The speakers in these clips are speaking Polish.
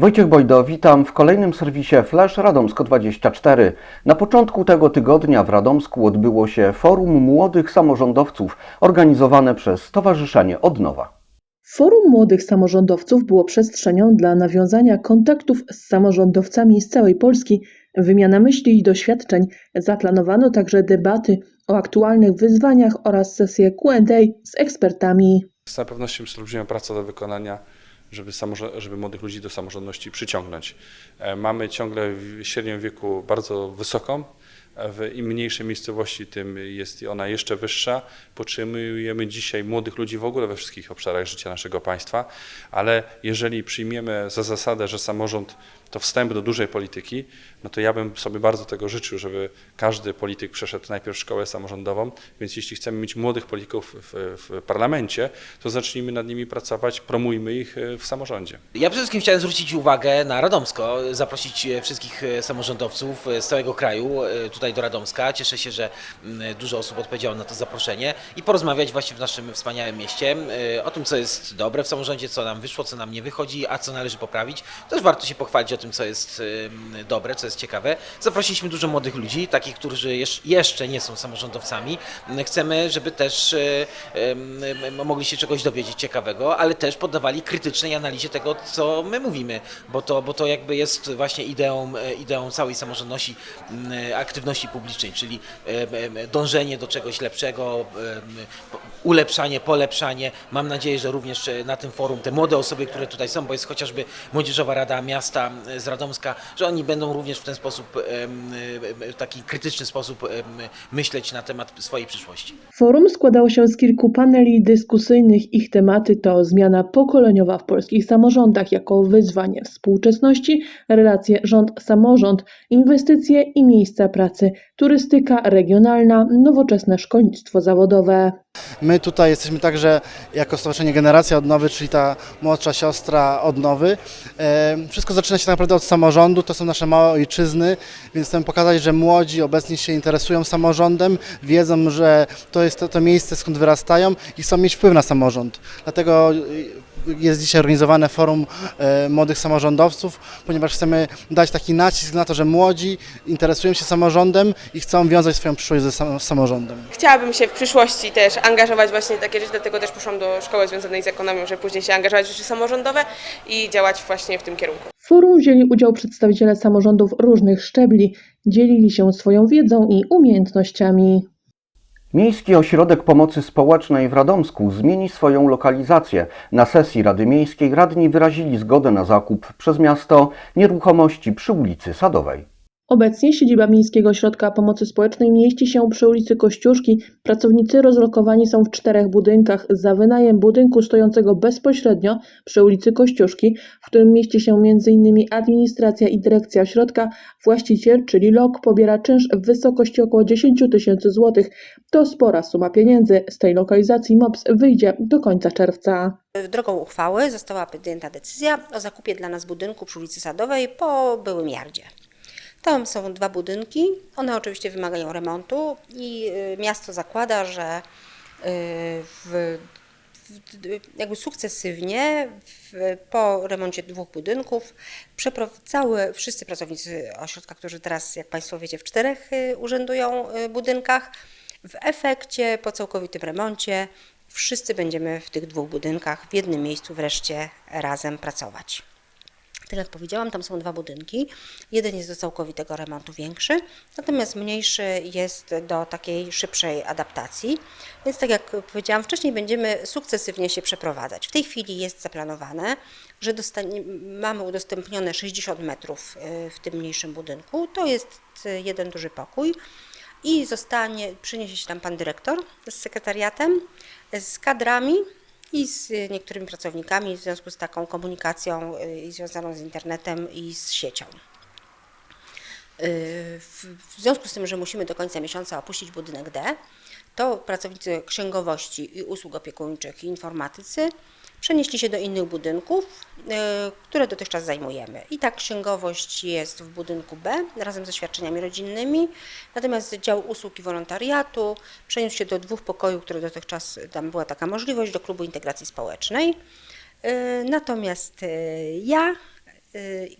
Wojciech Bojdo, witam w kolejnym serwisie Flash Radomsko24. Na początku tego tygodnia w Radomsku odbyło się Forum Młodych Samorządowców organizowane przez Stowarzyszenie Odnowa. Forum Młodych Samorządowców było przestrzenią dla nawiązania kontaktów z samorządowcami z całej Polski, wymiana myśli i doświadczeń. Zaplanowano także debaty o aktualnych wyzwaniach oraz sesje Q&A z ekspertami. Z całą pewnością jest olbrzymia praca do wykonania, żeby, samorząd, żeby młodych ludzi do samorządności przyciągnąć. E, Mamy ciągle średnią wieku bardzo wysoką. e, W im mniejszej miejscowości, tym jest ona jeszcze wyższa. Potrzebujemy dzisiaj młodych ludzi w ogóle we wszystkich obszarach życia naszego państwa, ale jeżeli przyjmiemy za zasadę, że samorząd to wstęp do dużej polityki, no to ja bym sobie bardzo tego życzył, żeby każdy polityk przeszedł najpierw szkołę samorządową, więc jeśli chcemy mieć młodych polityków w, w parlamencie, to zacznijmy nad nimi pracować, promujmy ich e, w samorządzie. Ja przede wszystkim chciałem zwrócić uwagę na Radomsko, zaprosić e, wszystkich e, samorządowców z całego kraju tutaj do Radomska. Cieszę się, że dużo osób odpowiedziało na to zaproszenie i porozmawiać właśnie w naszym wspaniałym mieście o tym, co jest dobre w samorządzie, co nam wyszło, co nam nie wychodzi, a co należy poprawić. Też warto się pochwalić o tym, co jest dobre, co jest ciekawe. Zaprosiliśmy dużo młodych ludzi, takich, którzy jesz- jeszcze nie są samorządowcami. Chcemy, żeby też e, mogli się czegoś dowiedzieć ciekawego, ale też poddawali krytycznej analizie tego, co my mówimy, bo to, bo to jakby jest właśnie ideą, e, ideą całej samorządności, m, e, aktywności publicznej, czyli dążenie do czegoś lepszego, ulepszanie, polepszanie. Mam nadzieję, że również e, na tym forum te młode osoby, które tutaj są, bo jest chociażby Młodzieżowa Rada Miasta z Radomska, że oni będą również w ten sposób, taki krytyczny sposób myśleć na temat swojej przyszłości. Forum składało się z kilku paneli dyskusyjnych. Ich tematy to zmiana pokoleniowa w polskich samorządach jako wyzwanie współczesności, relacje rząd-samorząd, inwestycje i miejsca pracy, turystyka regionalna, nowoczesne szkolnictwo zawodowe. My tutaj jesteśmy także jako Stowarzyszenie Generacja Odnowy, czyli ta młodsza siostra Odnowy. E, Wszystko zaczyna się tak naprawdę od samorządu, to są nasze małe ojczyzny, więc chcemy pokazać, że młodzi obecnie się interesują samorządem, wiedzą, że to jest to, to miejsce, skąd wyrastają i chcą mieć wpływ na samorząd. Dlatego jest dzisiaj organizowane forum e, młodych samorządowców, ponieważ chcemy dać taki nacisk na to, że młodzi interesują się samorządem i chcą wiązać swoją przyszłość ze samorządem. Chciałabym się w przyszłości też angażować właśnie w takie rzeczy, dlatego też poszłam do szkoły związanej z ekonomią, żeby później się angażować w rzeczy samorządowe i działać właśnie w tym kierunku. W forum wzięli udział przedstawiciele samorządów różnych szczebli, dzielili się swoją wiedzą i umiejętnościami. Miejski Ośrodek Pomocy Społecznej w Radomsku zmieni swoją lokalizację. Na sesji Rady Miejskiej radni wyrazili zgodę na zakup przez miasto nieruchomości przy ulicy Sadowej. Obecnie siedziba Miejskiego Ośrodka Pomocy Społecznej mieści się przy ulicy Kościuszki. Pracownicy rozlokowani są w czterech budynkach. Za wynajem budynku stojącego bezpośrednio przy ulicy Kościuszki, w którym mieści się m.in. administracja i dyrekcja ośrodka, właściciel, czyli LOK, pobiera czynsz w wysokości około 10 tysięcy złotych. To spora suma pieniędzy. Z tej lokalizacji MOPS wyjdzie do końca czerwca. Drogą uchwały została podjęta decyzja o zakupie dla nas budynku przy ulicy Sadowej po byłym jardzie. Tam są dwa budynki, one oczywiście wymagają remontu i y, miasto zakłada, że y, w, jakby sukcesywnie w, po remoncie dwóch budynków cały, wszyscy pracownicy ośrodka, którzy teraz, jak Państwo wiecie, w czterech y, urzędują budynkach, w efekcie po całkowitym remoncie wszyscy będziemy w tych dwóch budynkach w jednym miejscu wreszcie razem pracować. Tak jak powiedziałam, tam są dwa budynki. Jeden jest do całkowitego remontu większy, natomiast mniejszy jest do takiej szybszej adaptacji. Więc tak jak powiedziałam wcześniej, będziemy sukcesywnie się przeprowadzać. W tej chwili jest zaplanowane, że mamy udostępnione 60 metrów y, w tym mniejszym budynku. To jest y, jeden duży pokój i zostanie, przyniesie się tam pan dyrektor z sekretariatem, z kadrami i z niektórymi pracownikami w związku z taką komunikacją y, związaną z internetem i z siecią. Y, W w związku z tym, że musimy do końca miesiąca opuścić budynek D, to pracownicy księgowości i usług opiekuńczych i informatycy przenieśli się do innych budynków, y, które dotychczas zajmujemy. I tak księgowość jest w budynku B razem ze świadczeniami rodzinnymi, natomiast dział usług i wolontariatu przeniósł się do dwóch pokojów, które dotychczas tam była taka możliwość, do klubu integracji społecznej. Y, Natomiast y, ja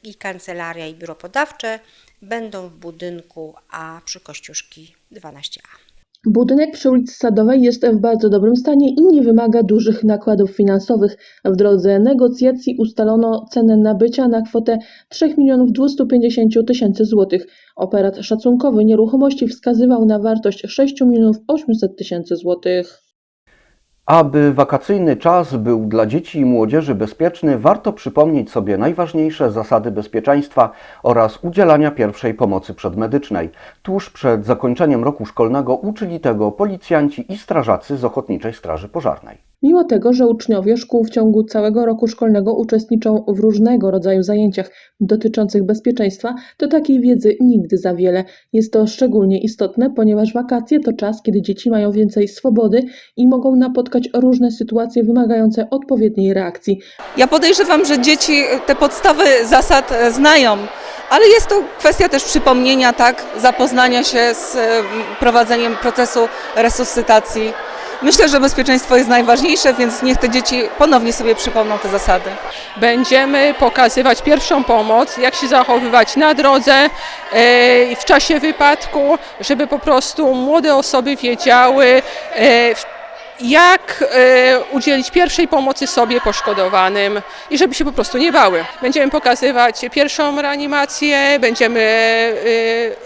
i kancelaria i biuro podawcze będą w budynku A przy Kościuszki 12A. Budynek przy ulicy Sadowej jest w bardzo dobrym stanie i nie wymaga dużych nakładów finansowych. W drodze negocjacji ustalono cenę nabycia na kwotę 3 250 tysięcy złotych. Operat szacunkowy nieruchomości wskazywał na wartość 6 800 tysięcy złotych. Aby wakacyjny czas był dla dzieci i młodzieży bezpieczny, warto przypomnieć sobie najważniejsze zasady bezpieczeństwa oraz udzielania pierwszej pomocy przedmedycznej. Tuż przed zakończeniem roku szkolnego uczyli tego policjanci i strażacy z Ochotniczej Straży Pożarnej. Mimo tego, że uczniowie szkół w ciągu całego roku szkolnego uczestniczą w różnego rodzaju zajęciach dotyczących bezpieczeństwa, to takiej wiedzy nigdy za wiele. Jest to szczególnie istotne, ponieważ wakacje to czas, kiedy dzieci mają więcej swobody i mogą napotkać różne sytuacje wymagające odpowiedniej reakcji. Ja podejrzewam, że dzieci te podstawy zasad e, znają, ale jest to kwestia też przypomnienia, tak, zapoznania się z e, prowadzeniem procesu resuscytacji. Myślę, że bezpieczeństwo jest najważniejsze, więc niech te dzieci ponownie sobie przypomną te zasady. Będziemy pokazywać pierwszą pomoc, jak się zachowywać na drodze, e, w czasie wypadku, żeby po prostu młode osoby wiedziały, e, jak e, udzielić pierwszej pomocy sobie poszkodowanym i żeby się po prostu nie bały. Będziemy pokazywać pierwszą reanimację, będziemy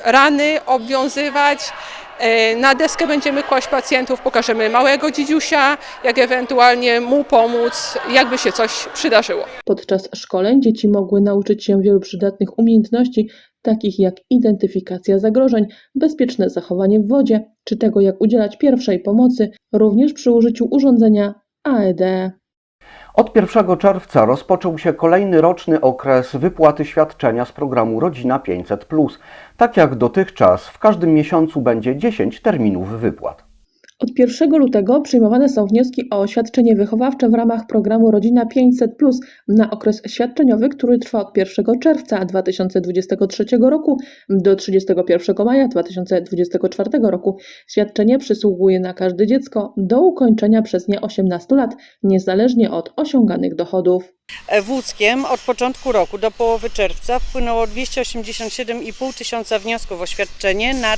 rany obwiązywać. E, Na deskę będziemy kłaść pacjentów, pokażemy małego dzidziusia, jak ewentualnie mu pomóc, jakby się coś przydarzyło. Podczas szkoleń dzieci mogły nauczyć się wielu przydatnych umiejętności, takich jak identyfikacja zagrożeń, bezpieczne zachowanie w wodzie, czy tego, jak udzielać pierwszej pomocy, również przy użyciu urządzenia AED. Od 1 czerwca rozpoczął się kolejny roczny okres wypłaty świadczenia z programu Rodzina 500. Tak jak dotychczas, w każdym miesiącu będzie 10 terminów wypłat. Od 1 lutego przyjmowane są wnioski o świadczenie wychowawcze w ramach programu Rodzina 500 na okres świadczeniowy, który trwa od 1 czerwca 2023 roku do 31 maja 2024 roku. Świadczenie przysługuje na każde dziecko do ukończenia przez nie 18 lat, niezależnie od osiąganych dochodów. W Łódzkiem od początku roku do połowy czerwca wpłynęło 287,5 tysiąca wniosków o świadczenie na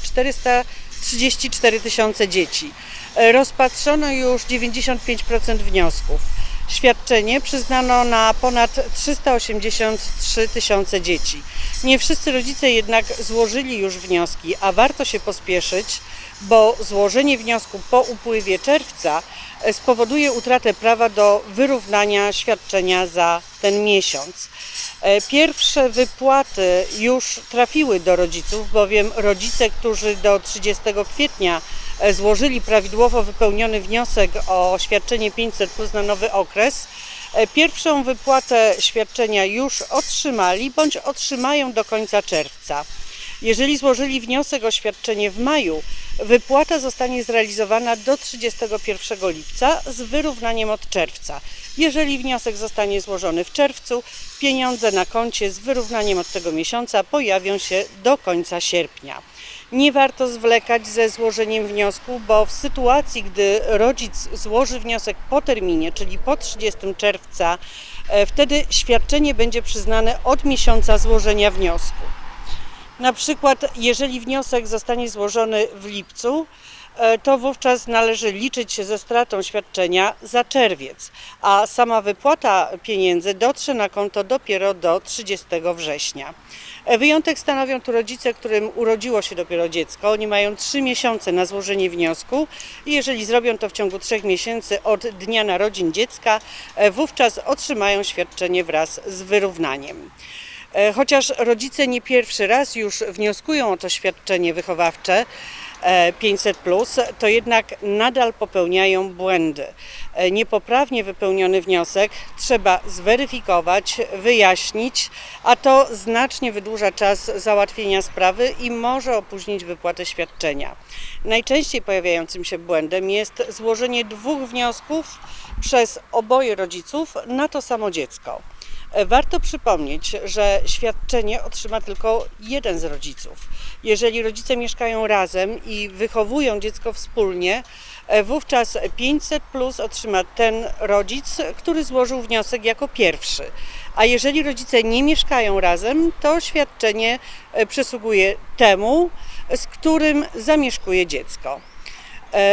434 tysiące dzieci. Rozpatrzono już 95% wniosków. Świadczenie przyznano na ponad 383 tysiące dzieci. Nie wszyscy rodzice jednak złożyli już wnioski, a warto się pospieszyć, bo złożenie wniosku po upływie czerwca e, spowoduje utratę prawa do wyrównania świadczenia za ten miesiąc. E, Pierwsze wypłaty już trafiły do rodziców, bowiem rodzice, którzy do 30 kwietnia e, złożyli prawidłowo wypełniony wniosek o świadczenie 500 plus na nowy okres, pierwszą wypłatę świadczenia już otrzymali bądź otrzymają do końca czerwca. Jeżeli złożyli wniosek o świadczenie w maju, wypłata zostanie zrealizowana do 31 lipca z wyrównaniem od czerwca. Jeżeli wniosek zostanie złożony w czerwcu, pieniądze na koncie z wyrównaniem od tego miesiąca pojawią się do końca sierpnia. Nie warto zwlekać ze złożeniem wniosku, bo w sytuacji, gdy rodzic złoży wniosek po terminie, czyli po 30 czerwca, e, wtedy świadczenie będzie przyznane od miesiąca złożenia wniosku. Na przykład, jeżeli wniosek zostanie złożony w lipcu, e, to wówczas należy liczyć się ze stratą świadczenia za czerwiec, a sama wypłata pieniędzy dotrze na konto dopiero do 30 września. E, Wyjątek stanowią tu rodzice, którym urodziło się dopiero dziecko. Oni mają 3 miesiące na złożenie wniosku i jeżeli zrobią to w ciągu 3 miesięcy od dnia narodzin dziecka, e, wówczas otrzymają świadczenie wraz z wyrównaniem. E, Chociaż rodzice nie pierwszy raz już wnioskują o to świadczenie wychowawcze e, 500, to jednak nadal popełniają błędy. E, Niepoprawnie wypełniony wniosek trzeba zweryfikować, wyjaśnić, a to znacznie wydłuża czas załatwienia sprawy i może opóźnić wypłatę świadczenia. Najczęściej pojawiającym się błędem jest złożenie dwóch wniosków przez oboje rodziców na to samo dziecko. E, Warto przypomnieć, że świadczenie otrzyma tylko jeden z rodziców. Jeżeli rodzice mieszkają razem i wychowują dziecko wspólnie, E, Wówczas 500 plus otrzyma ten rodzic, który złożył wniosek jako pierwszy. A jeżeli rodzice nie mieszkają razem, to świadczenie e, przysługuje temu, z którym zamieszkuje dziecko.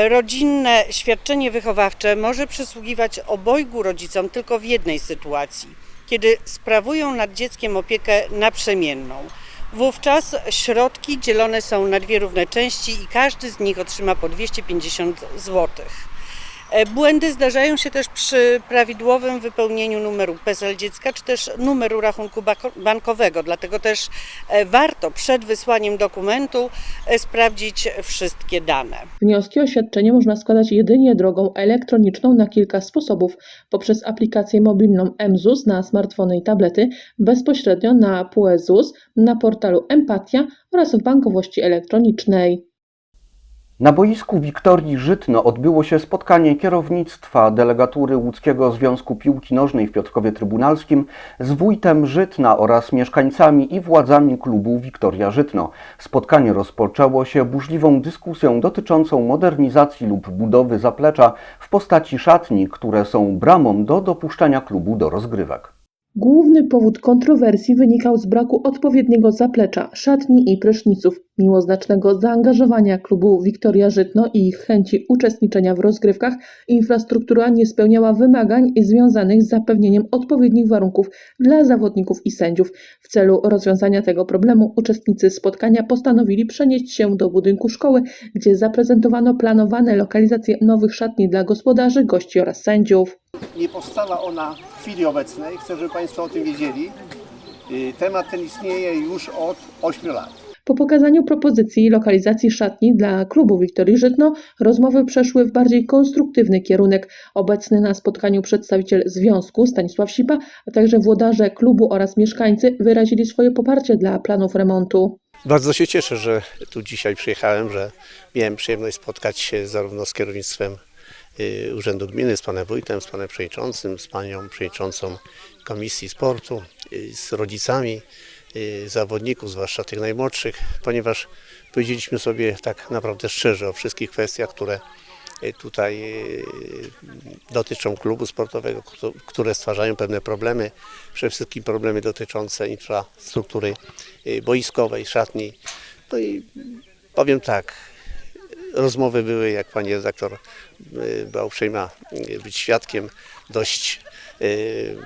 Rodzinne świadczenie wychowawcze może przysługiwać obojgu rodzicom tylko w jednej sytuacji, kiedy sprawują nad dzieckiem opiekę naprzemienną. Wówczas środki dzielone są na dwie równe części i każdy z nich otrzyma po 250 zł. E, Błędy zdarzają się też przy prawidłowym wypełnieniu numeru PESEL dziecka czy też numeru rachunku bankowego, dlatego też e, warto przed wysłaniem dokumentu e, sprawdzić wszystkie dane. Wnioski o świadczenie można składać jedynie drogą elektroniczną na kilka sposobów: poprzez aplikację mobilną mZUS na smartfony i tablety, bezpośrednio na PUE ZUS, na portalu Empatia oraz w bankowości elektronicznej. Na boisku Wiktorii Żytno odbyło się spotkanie kierownictwa delegatury Łódzkiego Związku Piłki Nożnej w Piotrkowie Trybunalskim z wójtem Żytna oraz mieszkańcami i władzami klubu Wiktoria Żytno. Spotkanie rozpoczęło się burzliwą dyskusją dotyczącą modernizacji lub budowy zaplecza w postaci szatni, które są bramą do dopuszczenia klubu do rozgrywek. Główny powód kontrowersji wynikał z braku odpowiedniego zaplecza, szatni i pryszniców. Mimo znacznego zaangażowania klubu Wiktoria Żytno i chęci uczestniczenia w rozgrywkach, infrastruktura nie spełniała wymagań związanych z zapewnieniem odpowiednich warunków dla zawodników i sędziów. W celu rozwiązania tego problemu uczestnicy spotkania postanowili przenieść się do budynku szkoły, gdzie zaprezentowano planowane lokalizacje nowych szatni dla gospodarzy, gości oraz sędziów. nie powstała ona w chwili obecnej, chcę, żeby Państwo o tym wiedzieli. Y, Temat ten istnieje już od 8 lat. Po pokazaniu propozycji lokalizacji szatni dla klubu Wiktorii Żytno, rozmowy przeszły w bardziej konstruktywny kierunek. Obecny na spotkaniu przedstawiciel związku Stanisław Sipa, a także włodarze klubu oraz mieszkańcy wyrazili swoje poparcie dla planów remontu. Bardzo się cieszę, że tu dzisiaj przyjechałem, że miałem przyjemność spotkać się zarówno z kierownictwem y, Urzędu Gminy, z panem wójtem, z panem przewodniczącym, z panią przewodniczącą Komisji Sportu, y, z rodzicami zawodników, zwłaszcza tych najmłodszych, ponieważ powiedzieliśmy sobie tak naprawdę szczerze o wszystkich kwestiach, które y, tutaj y, dotyczą klubu sportowego, któ- które stwarzają pewne problemy, przede wszystkim problemy dotyczące infrastruktury y, boiskowej, szatni. No i powiem tak, rozmowy były, jak pani redaktor y, była uprzejma y, być świadkiem, dość y,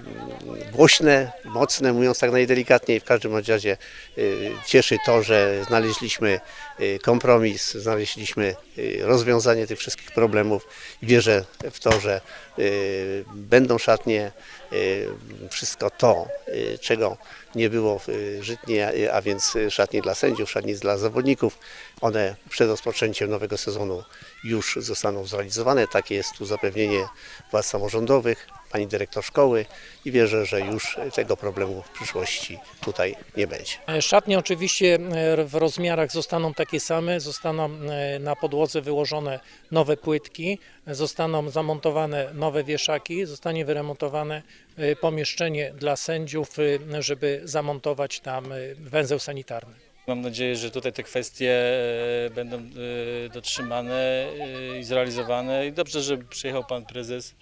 głośne, mocne, mówiąc tak najdelikatniej. W każdym razie y, cieszy to, że znaleźliśmy y, kompromis, znaleźliśmy y, rozwiązanie tych wszystkich problemów wierzę w to, że y, będą szatnie, y, wszystko to, y, czego nie było w y, Żytnie, a- więc y, szatni dla sędziów, szatni dla zawodników. One przed rozpoczęciem nowego sezonu już zostaną zrealizowane. Takie jest tu zapewnienie władz samorządowych, pani dyrektor szkoły i wierzę, że już tego problemu w przyszłości tutaj nie będzie. Szatnie oczywiście e, w rozmiarach zostaną takie same, zostaną e, na podłodze wyłożone nowe płytki, zostaną zamontowane nowe wieszaki, zostanie wyremontowane e, pomieszczenie dla sędziów, e, żeby zamontować tam e, węzeł sanitarny. Mam nadzieję, że tutaj te kwestie e, będą e, dotrzymane e, i zrealizowane. I dobrze, że przyjechał pan prezes.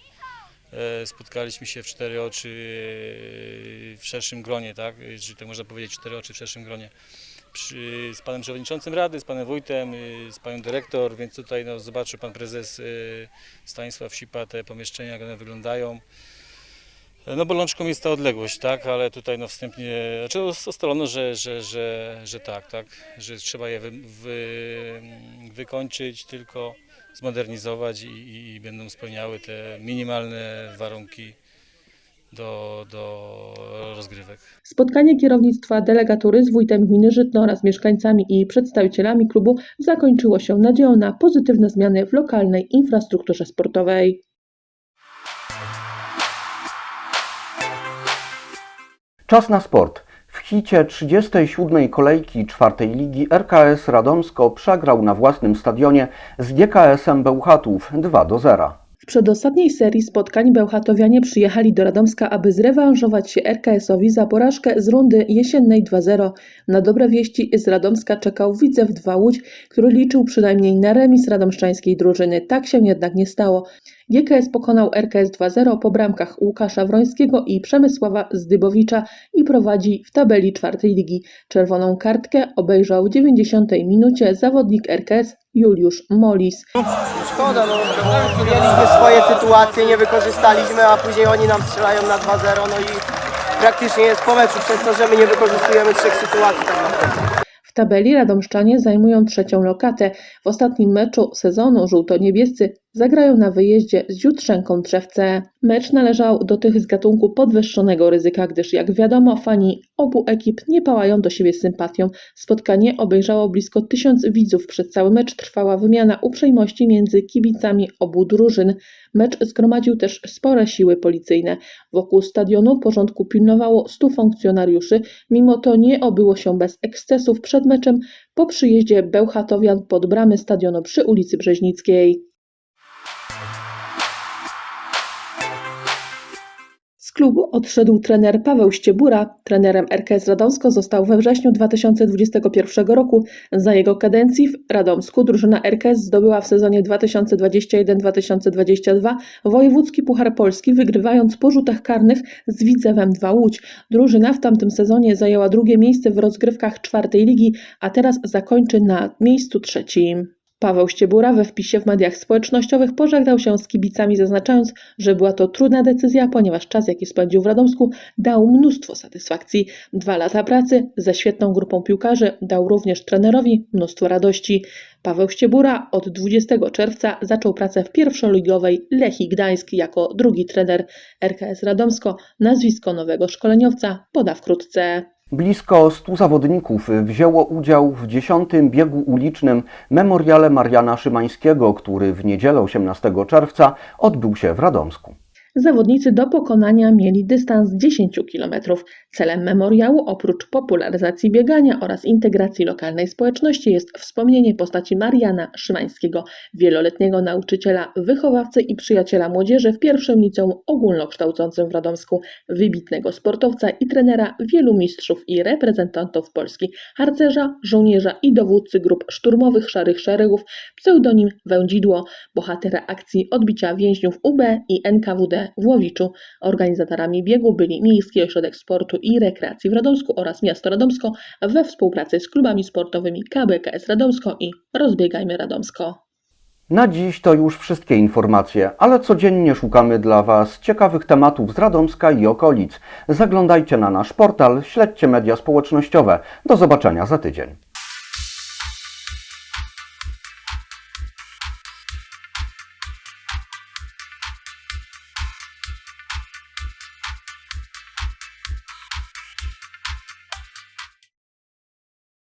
Spotkaliśmy się w cztery oczy w szerszym gronie, tak? Jeżeli tak można powiedzieć, cztery oczy w szerszym gronie. Z panem przewodniczącym rady, z panem wójtem, z panią dyrektor, więc tutaj no, zobaczył pan prezes Stanisław Sipa te pomieszczenia, jak one wyglądają. No bolączką jest ta odległość, tak, ale tutaj no wstępnie, znaczy ustalono, że, że, że, że tak, tak, że trzeba je wy, wy, wykończyć, tylko zmodernizować i, i, i będą spełniały te minimalne warunki do, do rozgrywek. Spotkanie kierownictwa delegatury z wójtem gminy Żytno oraz mieszkańcami i przedstawicielami klubu zakończyło się nadzieją na pozytywne zmiany w lokalnej infrastrukturze sportowej. Czas na sport. W hicie 37. kolejki czwartej ligi RKS Radomsko przegrał na własnym stadionie z GKS-em Bełchatów 2 do 0. W przedostatniej serii spotkań Bełchatowianie przyjechali do Radomska, aby zrewanżować się RKS-owi za porażkę z rundy jesiennej 2-0. Na dobre wieści z Radomska czekał Widzew 2 Łódź, który liczył przynajmniej na remis radomszczańskiej drużyny. Tak się jednak nie stało. GKS pokonał RKS 2-0 po bramkach Łukasza Wrońskiego i Przemysława Zdybowicza i prowadzi w tabeli czwartej ligi. Czerwoną kartkę obejrzał w 90 minucie zawodnik RKS Juliusz Molis. Szkoda, no mieliśmy swoje sytuacje, nie wykorzystaliśmy, a później oni nam strzelają na 2-0, no i praktycznie jest po meczu przez to, że my nie wykorzystujemy trzech sytuacji tak naprawdę. W tabeli Radomszczanie zajmują trzecią lokatę. W ostatnim meczu sezonu żółto-niebiescy zagrają na wyjeździe z Jutrzenką Trzewce. Mecz należał do tych z gatunku podwyższonego ryzyka, gdyż jak wiadomo fani obu ekip nie pałają do siebie sympatią. Spotkanie obejrzało blisko tysiąc widzów. Przez cały mecz trwała wymiana uprzejmości między kibicami obu drużyn. Mecz zgromadził też spore siły policyjne. Wokół stadionu porządku pilnowało 100 funkcjonariuszy. Mimo to nie obyło się bez ekscesów przed meczem po przyjeździe Bełchatowian pod bramy stadionu przy ulicy Brzeźnickiej. Klubu odszedł trener Paweł Ściebura. Trenerem RKS Radomsko został we wrześniu 2021 roku. Za jego kadencji w Radomsku drużyna RKS zdobyła w sezonie 2021-2022 wojewódzki Puchar Polski, wygrywając po rzutach karnych z Widzewem 2 Łódź. Drużyna w tamtym sezonie zajęła drugie miejsce w rozgrywkach czwartej ligi, a teraz zakończy na miejscu trzecim. Paweł Ściebura we wpisie w mediach społecznościowych pożegnał się z kibicami, zaznaczając, że była to trudna decyzja, ponieważ czas, jaki spędził w Radomsku, dał mnóstwo satysfakcji. Dwa lata pracy ze świetną grupą piłkarzy dał również trenerowi mnóstwo radości. Paweł Ściebura od 20 czerwca zaczął pracę w pierwszoligowej Lechii Gdańsk jako drugi trener RKS Radomsko. Nazwisko nowego szkoleniowca poda wkrótce. Blisko 100 zawodników wzięło udział w 10. biegu ulicznym Memoriale Mariana Szymańskiego, który w niedzielę 18 czerwca odbył się w Radomsku. Zawodnicy do pokonania mieli dystans 10 km. Celem memoriału, oprócz popularyzacji biegania oraz integracji lokalnej społeczności, jest wspomnienie postaci Mariana Szymańskiego, wieloletniego nauczyciela, wychowawcy i przyjaciela młodzieży w pierwszym liceum ogólnokształcącym w Radomsku, wybitnego sportowca i trenera wielu mistrzów i reprezentantów Polski, harcerza, żołnierza i dowódcy grup szturmowych Szarych Szeregów, pseudonim Wędzidło, bohatera akcji odbicia więźniów UB i NKWD w Łowiczu. Organizatorami biegu byli Miejski Ośrodek Sportu i Rekreacji w Radomsku oraz Miasto Radomsko we współpracy z klubami sportowymi KBKS Radomsko i Rozbiegajmy Radomsko. Na dziś to już wszystkie informacje, ale codziennie szukamy dla Was ciekawych tematów z Radomska i okolic. Zaglądajcie na nasz portal, śledźcie media społecznościowe. Do zobaczenia za tydzień.